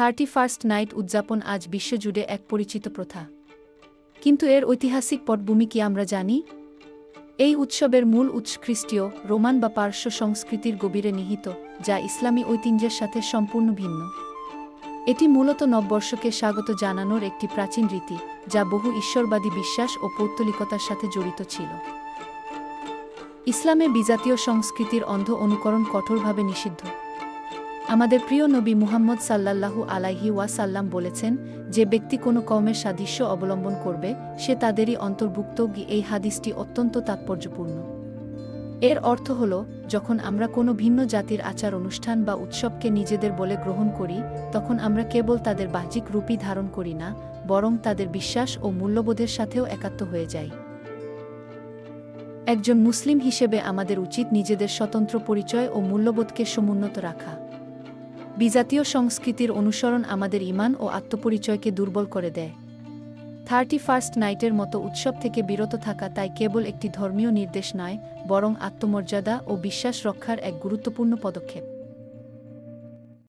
Thirty first night উদযাপন আজ বিশ্বজুড়ে এক পরিচিত প্রথা। কিন্তু এর ঐতিহাসিক পটভূমি কি আমরা জানি? এই উৎসবের মূল উৎস খ্রিস্টীয় রোমান বা পার্শ্ব সংস্কৃতির গভীরে নিহিত, যা ইসলামী ঐতিহ্যের সাথে সম্পূর্ণ ভিন্ন। এটি মূলত নববর্ষকে স্বাগত জানানোর একটি প্রাচীন রীতি, যা বহু ঈশ্বরবাদী বিশ্বাস ও পৌত্তলিকতার সাথে জড়িত ছিল। ইসলামে বিজাতীয় সংস্কৃতির অন্ধ অনুকরণ কঠোরভাবে নিষিদ্ধ। আমাদের প্রিয় নবী মুহাম্মদ সাল্লাল্লাহু আলাইহি ওয়াসাল্লাম বলেছেন, যে ব্যক্তি কোনো কওমের সাদৃশ্য অবলম্বন করবে, সে তাদেরই অন্তর্ভুক্ত এই হাদিসটি অত্যন্ত তাৎপর্যপূর্ণ। এর অর্থ হল, যখন আমরা কোনো ভিন্ন জাতির আচার অনুষ্ঠান বা উৎসবকে নিজেদের বলে গ্রহণ করি, তখন আমরা কেবল তাদের বাহ্যিক রূপই ধারণ করি না, বরং তাদের বিশ্বাস ও মূল্যবোধের সাথেও একাত্ম হয়ে যাই। একজন মুসলিম হিসেবে আমাদের উচিত নিজেদের স্বতন্ত্র পরিচয় ও মূল্যবোধকে সমুন্নত রাখা। বিজাতীয় সংস্কৃতির অনুসরণ আমাদের ইমান ও আত্মপরিচয়কে দুর্বল করে দেয়। থার্টি ফার্স্ট নাইটের মতো উৎসব থেকে বিরত থাকা তাই কেবল একটি ধর্মীয় নির্দেশ নয়, বরং আত্মমর্যাদা ও বিশ্বাস রক্ষার এক গুরুত্বপূর্ণ পদক্ষেপ।